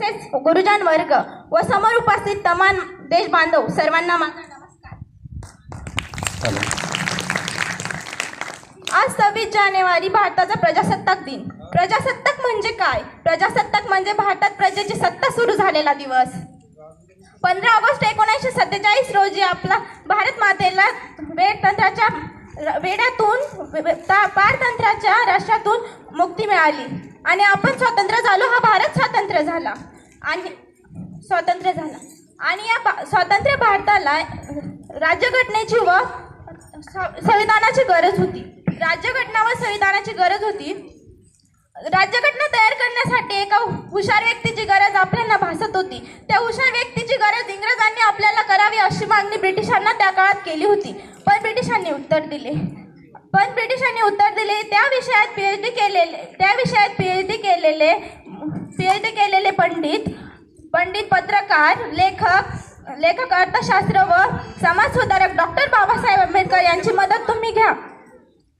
तसेच गुरुजन वर्ग व समोर उपस्थित तमाम देश बांधव सर्वांना माझा नमस्कार. आज सव्वीस जानेवारी भारताचा प्रजासत्ताक दिन. प्रजासत्ताक म्हणजे काय? प्रजासत्ताक म्हणजे भारतात प्रजेची सत्ता सुरू झालेला दिवस. पंधरा ऑगस्ट एकोणीसशे सत्तेचाळीस रोजी आपला भारत मातेला वेडतंत्राच्या वेड्यातून पारतंत्राच्या पारतंत्र्याच्या राष्ट्रातून मुक्ती मिळाली. आणि आपण स्वतंत्र झालो हा भारत स्वातंत्र्य झाला. आणि स्वातंत्र्य झाला. आणि या भा- स्वातंत्र्य भारताला राज्यघटनेची व स- संविधानाची गरज होती. राज्यघटना व संविधानाची गरज होती. राज्यघटना तयार करण्यासाठी एका हुशार व्यक्तीची गरज आपल्याला भासत होती. त्या हुशार व्यक्तीची गरज इंग्रजांनी आपल्याला करावी अशी मागणी ब्रिटिशांना त्या काळात केली होती. पण ब्रिटिशांनी उत्तर दिले. पण ब्रिटिशांनी उत्तर दिले. त्या विषयात पी एच डी केलेले त्या विषयात पी एच डी केलेले पी एच डी केलेले पंडित पंडित पत्रकार लेखक लेखक अर्थशास्त्र व समाजसुधारक डॉक्टर बाबासाहेब आंबेडकर यांची मदत तुम्ही घ्या.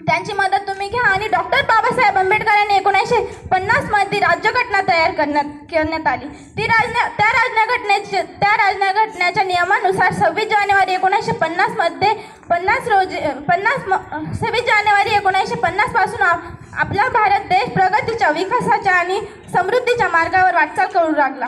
त्यांची मदत तुम्ही घ्या आणि डॉक्टर बाबासाहेब आंबेडकर यांनी एकोणीसशे पन्नासमध्ये राज्यघटना तयार करण्यात करण्यात आली. ती राजना त्या राज्यघटनेचे त्या राज्यघटनेच्या नियमानुसार सव्वीस जानेवारी एकोणीसशे पन्नासमध्ये पन्नास रोजी पन्नास म- सव्वीस जानेवारी एकोणीसशे पन्नासपासून आप आपला भारत देश प्रगतीच्या विकासाच्या आणि समृद्धीच्या मार्गावर वाटचाल करू लागला.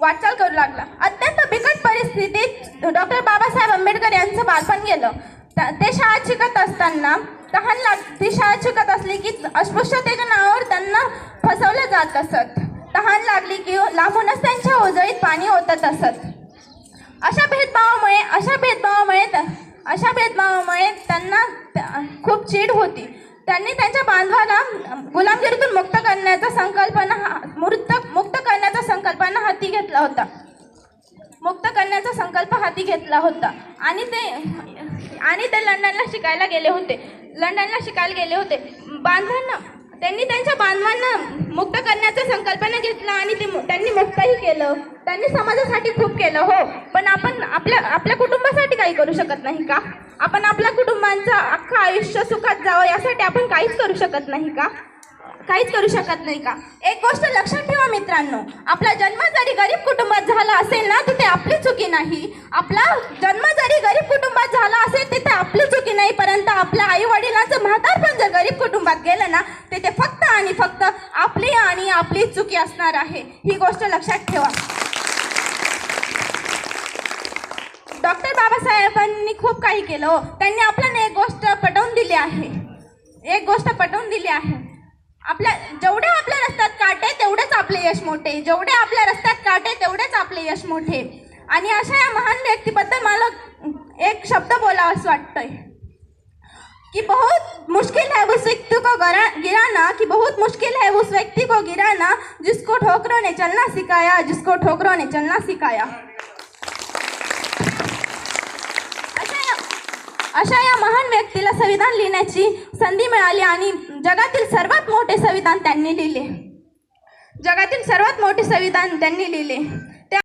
वाटचाल करू लागला. अत्यंत बिकट परिस्थितीत डॉक्टर बाबासाहेब आंबेडकर यांचं बालपण गेलं. ते शाळेत शिकत असताना तहान लाग ती शाळेत शिकत असली की अस्पृश्यतेच्या नावावर त्यांना फसवलं जात असत. तहान लागली की लांबूनच त्यांच्या ओजळीत पाणी ओतत असत. अशा भेदभावामुळे अशा भेदभावामुळे त- अशा भेदभावामुळे त्यांना खूप चीड होती. त्यांनी त्यांच्या बांधवाला गुलामगिरीतून मुक्त करण्याचा संकल्पना हा- मुक्त मुक्त करण्याचा संकल्पना हाती घेतला होता. मुक्त करण्याचा संकल्प हाती घेतला होता. आणि ते आणि ते लंडनला शिकायला गेले होते. लंडनला शिकायला गेले होते. बांधवांना त्यांनी त्यांच्या बांधवांना मुक्त करण्याचा संकल्पना घेतला आणि ते मु- त्यांनी मुक्तही केलं. त्यांनी समाजासाठी खूप केलं हो. पण आपण आपल्या आपल्या कुटुंबासाठी काही करू शकत नाही का? आपण आपल्या कुटुंबांचं अख्खं आयुष्य सुखात जावं यासाठी आपण काहीच करू शकत नाही का? काहीच करू शकत नाही का? एक गोष्ट लक्षात ठेवा मित्रांनो आपला जन्म जरी गरीब कुटुंबात झाला असेल ना तिथे आपली चुकी नाही. आपला जन्म जरी गरीब कुटुंबात झाला असेल तिथे आपली चुकी नाही परंतु आपल्या आई वडिलांचं म्हातारपण जर गरीब कुटुंबात गेलं ना तिथे फक्त आणि फक्त आपली आणि आपली चुकी असणार आहे. ही गोष्ट लक्षात ठेवा. डॉक्टर बाबासाहेबांनी खूप काही केलं हो. त्यांनी आपल्याला एक गोष्ट पटवून दिली आहे. एक गोष्ट पटवून दिली आहे. आपल्या जेवढे आपल्या रस्त्यात काटे तेवढेच आपले यश मोठे. जेवढे आपल्या रस्त्यात काटे तेवढेच आपले यश मोठे. आणि अशा या महान व्यक्तीबद्दल मला एक शब्द बोलावं असं वाटतंय. कि बहुत मुश्किल है उस व्यक्ति को गरा गिराना कि बहुत मुश्किल है उस व्यक्ति को गिराना जिसको ठोकरों ने चलना सिखाया जिसको ठोकरों ने चलना सिखाया। अशा या महान व्यक्तीला संविधान लिहिण्याची संधी मिळाली आणि जगातील सर्वात मोठे संविधान त्यांनी लिहिले. जगातील सर्वात मोठे संविधान त्यांनी लिहिले.